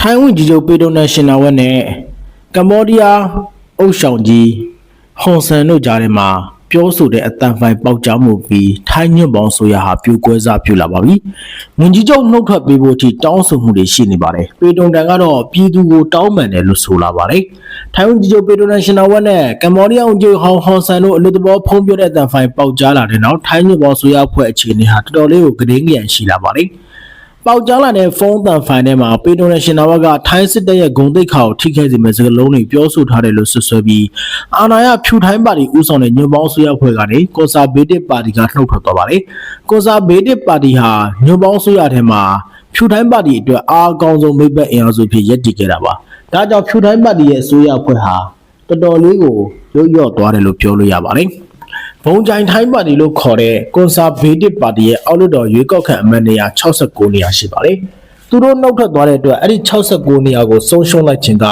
ထိုင်းဝန်ကြီးချုပ်ပေတိုနက်ရှင်နာဝက်နဲ့ကမ္ဘောဒီးယားအုပ်ဆောင်ကြီးဟွန်ဆန်တို့ကြားထဲမှာပြောဆိုတဲ့အတန်ဖိုင်ပေါက်ကြားမှုပြီးထိုင်းညွန့်ပေါင်းဆိုရဟာပြိုကွဲစားပြိုလာပါပြီ။ဝန်ကြီးချုပ်နှုတ်ထွက်ပေးဖို့အထိတောင်းဆိုမှုတွေရှိနေပါတယ်။ပေတုံတန်ကတော့ပြည်သူကိုတောင်းပန်တယ်လို့ဆိုလာပါတယ်။ထိုင်းဝန်ကြီးချုပ်ပေတိုနက်ရှင်နာဝက်နဲ့ကမ္ဘောဒီးယားဝန်ကြီးချုပ်ဟောင်ဟွန်ဆန်တို့အလို့တဘောဖုံးပြတဲ့အတန်ဖိုင်ပေါက်ကြားလာတဲ့နောက်ထိုင်းညွန့်ပေါင်းဆိုရဖွဲ့အခြေအနေဟာတော်တော်လေးကိုကတင်းကြံရှိလာပါတယ်။ ပေါက်ကြားလာတဲ့ဖုန်းတန်ဖိုင်ထဲမှာပေတိုနယ်ရှင်နာဘကထိုင်းစစ်တပ်ရဲ့ဂုံတိတ်ခါကိုထိခိုက်စေမဲ့စကားလုံးတွေပြောဆိုထားတယ်လို့ဆွဆွဲပြီးအာဏာရဖြူထိုင်းပါတီဦးဆောင်တဲ့ညွန့်ပေါင်းဆွေးရဖွဲ့ကနေကွန်ဆာဗေးတစ်ပါတီကနှုတ်ထွက်သွားပါတယ်။ကွန်ဆာဗေးတစ်ပါတီဟာညွန့်ပေါင်းဆွေးရထဲမှာဖြူထိုင်းပါတီအတွက်အားအကောင်းဆုံးမိတ်ဘက်အင်အားစုဖြစ်ရပ်တည်ခဲ့တာပါ။ဒါကြောင့်ဖြူထိုင်းပါတီရဲ့အစိုးရဖွဲ့ဟာတော်တော်လေးကိုရုတ်ရော့သွားတယ်လို့ပြောလို့ရပါတယ်။ ဘုံကြိုင်ထိုင်းပါတီလို့ခေါ်တဲ့ကွန်ဆာဗေးတစ်ပါတီရဲ့အောက်လွှတ်တော်ရွေးကောက်ခံအမတ်နေရာ69နေရာရှိပါတယ်။သူတို့နှုတ်ထွက်သွားတဲ့အတွက်အဲ့ဒီ69နေရာကိုဆုံးရှုံးလိုက်ခြင်းက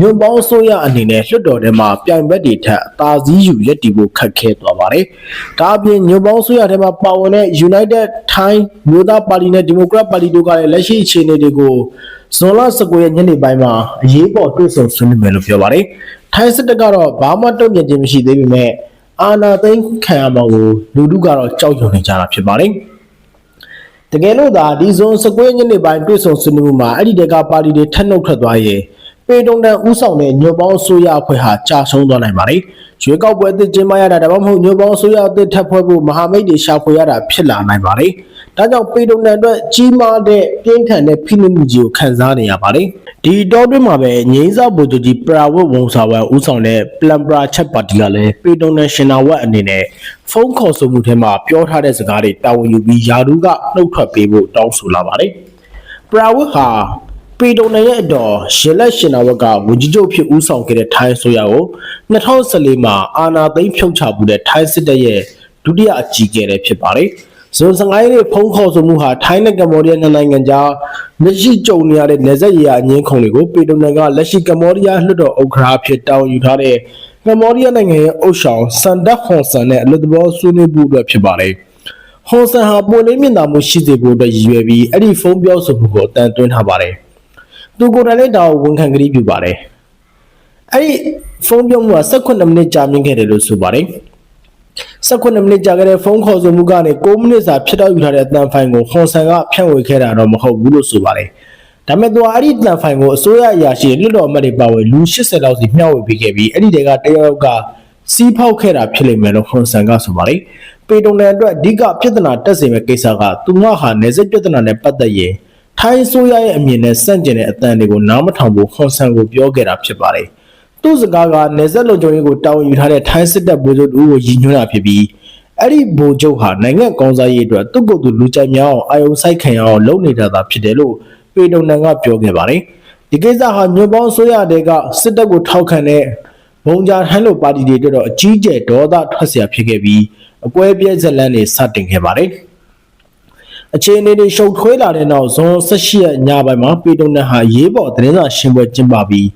ညွန့်ပေါင်းအစိုးရအနေနဲ့လွှတ်တော်ထဲမှာပြိုင်ဘက်တွေထက်အသာစီးယူရက်တီဖို့ခက်ခဲသွားပါတယ်။ဒါအပြင်ညွန့်ပေါင်းအစိုးရထဲမှာပါဝင်တဲ့ United Thai မျိုးသားပါတီနဲ့ Democrat ပါတီတို့ကလည်းလက်ရှိအခြေအနေတွေကိုဇွန်လ19ရက်ညနေပိုင်းမှာအရေးပေါ်တွေ့ဆုံဆွေးနွေးမယ်လို့ပြောပါတယ်။ထိုင်းစစ်တပ်ကတော့ဘာမှတုံ့ပြန်ခြင်းမရှိသေးပေမဲ့ အာနာသိန်းခံရမှာကိုလူထုကတော့ကြောက်ရွံ့နေကြတာဖြစ်ပါတယ်။တကယ်လို့သာဒီဇွန်19ရက်နေ့ပိုင်းတွေ့ဆုံဆွေးနွေးမှုမှာအဲ့ဒီတကပါတီတွေထက်နှုတ်ထွက်သွားရင် ပေတုံတန်ဥဆောင်တဲ့ညွန့်ပေါင်းအစိုးရအဖွဲ့ဟာကြာဆုံးသွားနိုင်ပါတယ်။ရွေးကောက်ပွဲအသစ်ကျင်းပရတာဒါမှမဟုတ်ညွန့်ပေါင်းအစိုးရအသစ်ထပ်ဖွဲ့ဖို့မဟာမိတ်တွေရှာဖွေရတာဖြစ်လာနိုင်ပါတယ်။ဒါကြောင့်ပေတုံတန်အတွက်ကြီးမားတဲ့ပြင်းထန်တဲ့ဖိနှိပ်မှုကြီးကိုခံစားနေရပါတယ်။ဒီတော့တွင်းမှာပဲငိမ့်စာဗိုလ်ချုပ်ကြီးပရာဝတ်ဝုံစာဝမ်ဦးဆောင်တဲ့ပလန်ပရာချက်ပါတီကလည်းပေတုံနယ်ရှင်နာဝက်အနေနဲ့ဖုန်းခေါ်ဆိုမှုထဲမှာပြောထားတဲ့စကားတွေတာဝန်ယူပြီးယာဒူးကနှုတ်ထွက်ပေးဖို့တောင်းဆိုလာပါတယ်။ပရာဝတ်ဟာ ပေတုံနယ်ရဲ့အတော်ရှင်လက်ရှင်နာဝက်ကဝန်ကြီးချုပ်ဖြစ်ဦးဆောင်ခဲ့တဲ့ထိုင်းအစိုးရကို2014မှာအာဏာသိမ်းဖြုတ်ချမှုတဲ့ထိုင်းစစ်တပ်ရဲ့ဒုတိယအကြီးအကဲလည်းဖြစ်ပါတယ်။ဇွန်15ရက်နေ့ဖုန်းခေါ်ဆိုမှုဟာထိုင်းနဲ့ကမ္ဘောဒီးယားနှစ်နိုင်ငံကြားလက်ရှိကြုံနေရတဲ့နယ်စပ်ရေးရာအငင်းခုံတွေကိုပေတုံနယ်ကလက်ရှိကမ္ဘောဒီးယားလွှတ်တော်ဥက္ကဋ္ဌဖြစ်တာဝန်ယူထားတဲ့ကမ္ဘောဒီးယားနိုင်ငံရဲ့အုပ်ဆောင်စန်ဒတ်ဟွန်ဆန်နဲ့အလွတ်တဘောဆွေးနွေးမှုအတွက်ဖြစ်ပါတယ်။ဟွန်ဆန်ဟာပွင့်လင်းမြင့်သာမှုရှိစေဖို့အတွက်ရည်ရွယ်ပြီးအဲ့ဒီဖုန်းပြောဆိုမှုကိုအတန်သွင်းထားပါတယ်။ သူကိုယ်တိုင်လည်းဒါကိုဝန်ခံကတိပြုပါတယ်။အဲ့ဒီဖုန်းပြောမှုက18မိနစ်ကြာမြင့်ခဲ့တယ်လို့ဆိုပါတယ်။18မိနစ်ကြာခဲ့တဲ့ဖုန်းခေါ်ဆိုမှုကနေ6မိနစ်စာဖြစ်တော့ယူထားတဲ့အတန်ဖိုင်ကိုဟွန်ဆန်ကဖြန့်ဝေခဲ့တာတော့မဟုတ်ဘူးလို့ဆိုပါတယ်။ဒါပေမဲ့သူကအဲ့ဒီတန်ဖိုင်ကိုအစိုးရအရာရှိတွေလွှတ်တော်အမတ်တွေပါဝင်လူ80လောက်စီမျှဝေပေးခဲ့ပြီးအဲ့ဒီတဲကတယောက်ကစီးဖောက်ခဲ့တာဖြစ်လိမ့်မယ်လို့ဟွန်ဆန်ကဆိုပါတယ်။ပေတုံတန်အတွက်အဓိကပြဿနာတက်စေမဲ့ကိစ္စကသူမဟာနေစစ်ပြဿနာနဲ့ပတ်သက်ရင် ထိုင်းဆိုရရဲ့အမြင်နဲ့စန့်ကျင်တဲ့အတန်တွေကိုနားမထောင်ဖို့ဟွန်ဆန်ကိုပြောခဲ့တာဖြစ်ပါတယ်။သူ့စကားကနေဆက်လုံခြုံရေးကိုတာဝန်ယူထားတဲ့ထိုင်းစစ်တပ်ဗိုလ်ချုပ်တူကိုရည်ညွှန်းတာဖြစ်ပြီးအဲ့ဒီဗိုလ်ချုပ်ဟာနိုင်ငံကောင်းစားရေးအတွက်သူ့ကိုယ်သူလူကြိုက်များအောင်အာယုံဆိုင်ခံရအောင်လုပ်နေတာသာဖြစ်တယ်လို့ပေတုံနန်ကပြောခဲ့ပါတယ်။ဒီကိစ္စဟာညွန့်ပေါင်းဆိုရတဲ့ကစစ်တပ်ကိုထောက်ခံတဲ့ဘုံကြားဟန်လိုပါတီတွေအတွက်တော့အကြီးကျယ်ဒေါသထွက်เสียဖြစ်ခဲ့ပြီးအကွဲပြဲဇက်လန်းတွေစတင်ခဲ့ပါတယ်။ အခြေအနေတွေရှုပ်ထွေးလာတဲ့နောက်ဇွန်18ရက်ညပိုင်းမှာပေတုံနန်ဟာရေးပေါ်သတင်းစာရှင်းပွဲကျင်းပပြီး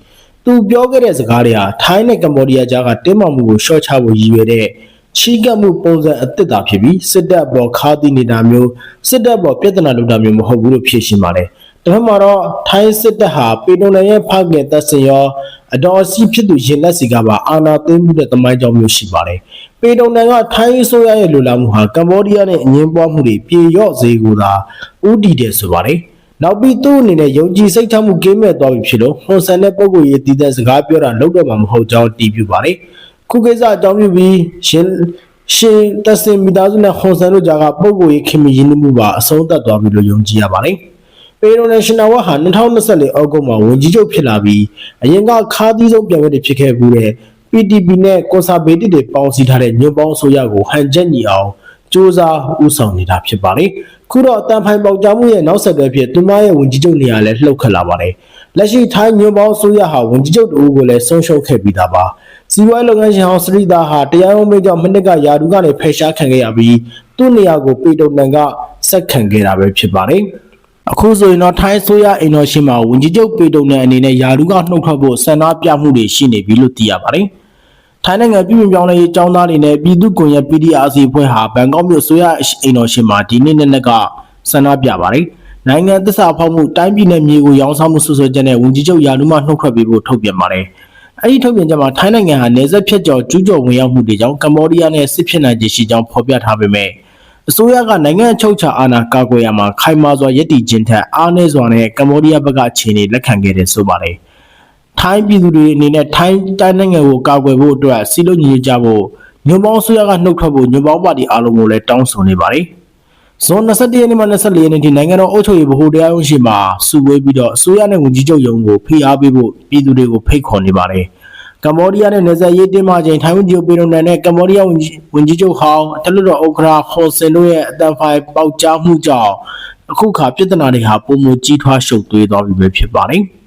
သူပြောခဲ့တဲ့စကားတွေဟာထိုင်းနဲ့ကမ္ဘောဒီးယားကြားကတင်းမာမှုကိုရှော့ချဖို့ရည်ရွယ်တဲ့ချီးကပ်မှုပုံစံအသစ်သာဖြစ်ပြီးစစ်တပ်ပေါ်ခါးသီးနေတာမျိုးစစ်တပ်ပေါ်ပြဿနာလုပ်တာမျိုးမဟုတ်ဘူးလို့ဖြေရှင်းပါတယ်။ဒါမှမဟုတ်ထိုင်းစစ်တပ်ဟာပေတုံနန်ရဲ့ဖခင်တပ်စင်ရော အတော်အစီဖြစ်သူရင်လက်စီကပါအာဏာသိမ်းမှုတဲ့တမိုင်းကြောင်းမျိုးရှိပါတယ်။ပေတုံနန်ကထိုင်းအစိုးရရဲ့လူလာမှုဟာကမ္ဘောဒီးယားနဲ့အငင်းပွားမှုတွေပြေလျော့စေကိုသာဥတီတယ်ဆိုပါတယ်။နောက်ပြီးသူ့အနေနဲ့ယုံကြည်စိတ်ချမှုကင်းမဲ့သွားပြီဖြစ်လို့ဟွန်ဆန်တဲ့ပုံကိုရေးတည်တဲ့စကားပြောတာလောက်တော့မှမဟုတ်ကြောင်းတည်ပြုပါတယ်။ခုကိစ္စအကြောင်းပြုပြီးရှင်ရှင်တက်စင်မိသားစုနဲ့ဟွန်ဆန်တို့ကြားကပုံကိုရေးခင်မီရင်းနှီးမှုပါအဆုံးသတ်သွားပြီလို့ယုံကြည်ရပါတယ်။ ပေရိုနယ်ရှင်နာဝတ်ဟာ2024အောက်တိုဘာမှာဝန်ကြီးချုပ်ဖြစ်လာပြီးအရင်ကခါးသီးဆုံးပြန်ဝဲတွေဖြစ်ခဲ့ဘူးတဲ့ PTP နဲ့ကွန်ဆာဗေးတစ်တွေပေါင်းစည်းထားတဲ့ညွန့်ပေါင်းအစိုးရကိုဟန်ချက်ညီအောင်စ조사ဥဆောင်နေတာဖြစ်ပါတယ်။ခုတော့အတန်ဖိုင်ပေါက်ကြားမှုရဲ့နောက်ဆက်တွဲဖြစ်သူမရဲ့ဝန်ကြီးချုပ်နေရာလည်းလှုပ်ခတ်လာပါတယ်။လက်ရှိထိုင်းညွန့်ပေါင်းအစိုးရဟာဝန်ကြီးချုပ်တူကိုလည်းဆုံးရှုံးခဲ့ပြီးသားပါ။စီးပွားရေးလုပ်ငန်းရှင်ဟောင်းစရိတာဟာတရားရုံးမိန့်ကြောင့်မနစ်ကယာဒူကနေဖယ်ရှားခံခဲ့ရပြီးသူ့နေရာကိုပေတုံနန်ကဆက်ခံခဲ့တာပဲဖြစ်ပါတယ်။ အခုဆိုရင်တော့ထိုင်းဆိုရအိမ်တော်ရှိမှာဝန်ကြီးချုပ်ပေတုံနဲ့အနေနဲ့ယာရုကနှုတ်ထွက်ဖို့ဆန္ဒပြမှုတွေရှိနေပြီလို့သိရပါတယ်။ထိုင်းနိုင်ငံပြည်ပြင်ပြောင်းလဲရေးចောင်းသားတွေနဲ့ပြည်သူ့ကွန်ရက် PDRC အဖွဲ့ဟာဘန်ကောက်မြို့ဆိုရအိမ်တော်ရှိမှာဒီနေ့နေ့ကဆန္ဒပြပါတယ်။နိုင်ငံသစ္စာဖောက်မှုတိုင်းပြည်နဲ့မြေကိုရောင်းစားမှုဆွဆွဲချက်နဲ့ဝန်ကြီးချုပ်ယာနုမနှုတ်ထွက်ပေးဖို့ထုတ်ပြန်ပါတယ်။အဲဒီထုတ်ပြန်ချက်မှာထိုင်းနိုင်ငံဟာနေဆက်ဖြတ်ကျော်ကျူးကျော်ဝင်ရောက်မှုတွေကြောင့်ကမ္ဘောဒီးယားနဲ့စစ်ဖြစ်နိုင်ခြေရှိကြောင်းဖော်ပြထားပေမဲ့ အစိုးရကနိုင်ငံအချုပ်ချာအာဏာကာကွယ်ရမှာခိုင်မာစွာရည်တည်ခြင်းထက်အားနည်းစွာနဲ့ကမ္ဘောဒီးယားဘက်ကအခြေအနေလက်ခံခဲ့တယ်ဆိုပါတယ်။ထိုင်းပြည်သူတွေအနေနဲ့ထိုင်းတိုင်းနိုင်ငံကိုကာကွယ်ဖို့အတွက်စီလုံးညီကြဖို့ညွန်ပေါင်းအစိုးရကနှုတ်ထွက်ဖို့ညွန်ပေါင်းပါတီအားလုံးကိုလည်းတောင်းဆိုနေပါတယ်။ဇွန်21ရက်နေ့မှ24ရက်နေ့ထိနိုင်ငံတော်အုပ်ချုပ်ရေးဗဟိုတရားရုံးရှိမှာစုဝေးပြီးတော့အစိုးရနဲ့ဝန်ကြီးချုပ်ရုံးကိုဖိအားပေးဖို့ပြည်သူတွေကိုဖိတ်ခေါ်နေပါတယ်။ ကမ္ဘောဒီးယားနဲ့နယ်စပ်ရေးတင်းမာချိန်ထိုင်းဝန်ကြီးချုပ်ပေရုံတန်နဲ့ကမ္ဘောဒီးယားဝန်ကြီးဝန်ကြီးချုပ်ဟောင်းတလူတော်ဥက္ကရာဟွန်စင်တို့ရဲ့အတန်ဖိုင်ပေါက်ကြားမှုကြောင့်အခုခါပြည်ထနာတွေဟာပုံမကြီးထွားရှုပ်သွေးသွားပြီပဲဖြစ်ပါတယ်။